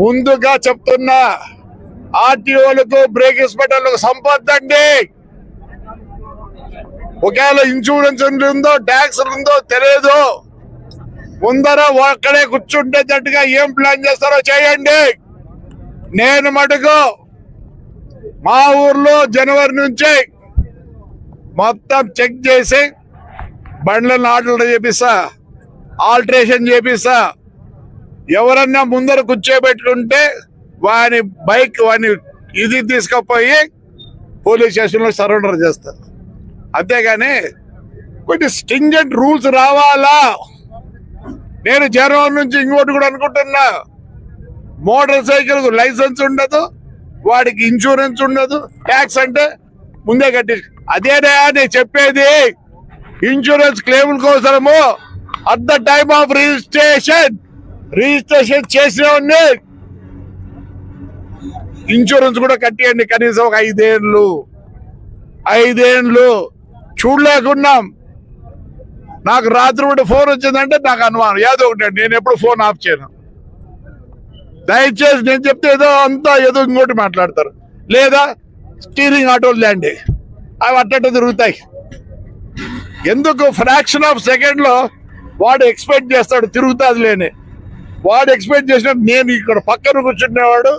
ముందుగా చెప్తున్నా ఆర్టీఓలకు బ్రేక్ ఇన్స్పెక్టర్లకు సంపద్దండి. ఒకవేళ ఇన్సూరెన్స్ ఉందో ట్యాక్స్ ఉందో తెలియదు. ముందర ఒక్కడే కూర్చుంటేటట్టుగా ఏం ప్లాన్ చేస్తారో చేయండి. నేను మటుకు మా ఊర్లో జనవరి నుంచి మొత్తం చెక్ చేసి బండ్లను ఆర్డర్ చేపిస్తా ఆల్టరేషన్ చేపిస్తా ఎవరన్నా ముందర కూర్చోబెట్టుకుంటే వాని బైక్ వాని ఇది తీసుకుపోయి పోలీస్ స్టేషన్లో సరెండర్ చేస్తారు. అంతేగాని కొన్ని స్టింజెంట్ రూల్స్ రావాలా? నేను జనవరి నుంచి ఇంకోటి కూడా అనుకుంటున్నా. మోటార్ సైకిల్ లైసెన్స్ ఉండదు వాడికి ఇన్సూరెన్స్ ఉండదు ట్యాక్స్ అంటే ముందే కట్టి అదేనా నేను చెప్పేది. ఇన్సూరెన్స్ క్లెయిముల కోసము at the time of registration. Registration చేసినవన్నీ ఇన్సూరెన్స్ కూడా కట్టేయండి కనీసం ఒక ఐదేళ్ళు ఐదేళ్ళు చూడలేకున్నాం. నాకు రాత్రి పూట ఫోన్ వచ్చిందంటే నాకు అనుమానం. ఏదో ఒకటి నేను ఎప్పుడు ఫోన్ ఆఫ్ చేయను. దయచేసి నేను చెప్తే ఏదో అంతా ఏదో ఇంకోటి మాట్లాడతారు. లేదా స్టీరింగ్ ఆటోలు లేండి అవి అట్టట తిరుగుతాయి. ఎందుకు? ఫ్రాక్షన్ ఆఫ్ సెకండ్లో వాడు ఎక్స్పెక్ట్ చేస్తాడు తిరుగుతుంది లేని వాడు ఎక్స్పెక్ట్ చేసినట్టు నేను ఇక్కడ పక్కన కూర్చునేవాడు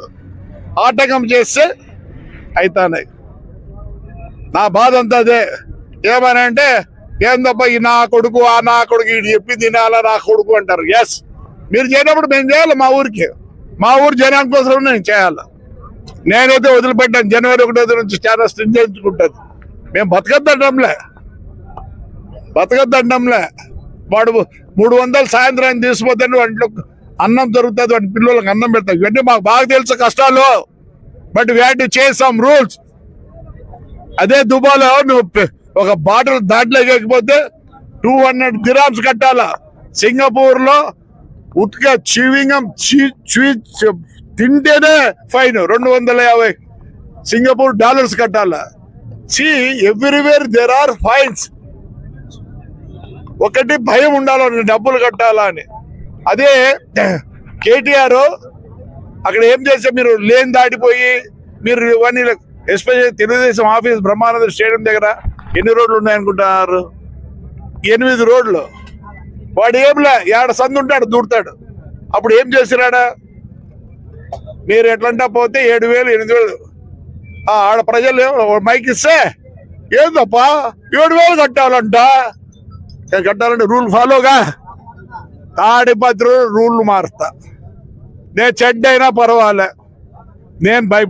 ఆటకం చేస్తే అవుతానే నా బాధ అంతా అదే. ఏమని అంటే ఏందబ్బా ఈ నా కొడుకు ఆ నా కొడుకు ఇది చెప్పి తినాలా నా కొడుకు అంటారు. ఎస్ మీరు చేయనప్పుడు మేము చేయాలి మా ఊరికి. మా ఊరు జనం కోసం నేను చేయాలి? నేనైతే వదిలిపెట్టాను. జనవరి ఒకటో నుంచి చాలా స్ట్రింజెంచుకుంటుంది మేము బతకద్దండంలే బతకద్దండంలే వాడు మూడు వందలు సాయంత్రాన్ని తీసుకుపోతే వాటిలో అన్నం దొరుకుతుంది వాటి పిల్లలకు అన్నం పెడతాం. ఇవన్నీ మాకు బాగా తెలుసు కష్టాలు. బట్ వీ చేసాం టు సమ్ రూల్స్ అదే దుబాలో నువ్వు ఒక బాటిల్ దాంట్లో ఎక్కకపోతే టూ హండ్రెడ్ గ్రామ్స్ కట్టాలా. సింగపూర్లో ఉత్క చివింగం చీ- తింటేనే ఫైన్ రెండు వందల యాభై సింగపూర్ డాలర్స్ కట్టాలా. See everywhere there are fines ఒకటి భయం ఉండాలని డబ్బులు కట్టాలా అని. అదే కేటీఆర్ అక్కడ ఏం చేస్తే మీరు లేని దాటిపోయి మీరు ఇవన్నీ especially Telugu Desam office Brahmananda stadium దగ్గర ఎన్ని రోడ్లు ఉన్నాయనుకుంటున్నారు? ఎనిమిది రోడ్లు. వాడు ఏంలే ఏడ సందు ఉంటాడు దూడతాడు అప్పుడు ఏం చేసినాడా? మీరు ఎట్లంటా పోతే ఏడు వేలు ఎనిమిది వేలు. ఆడ ప్రజలు మైక్ ఇస్తే ఏందప్పా? ఏడు వేలు కట్టాలంట. కట్టాలంటే రూల్ ఫాలోగా. తాడిపత్రులు రూళ్ళు మారుతా నేను చెడ్డైనా పర్వాలే. నేను భయ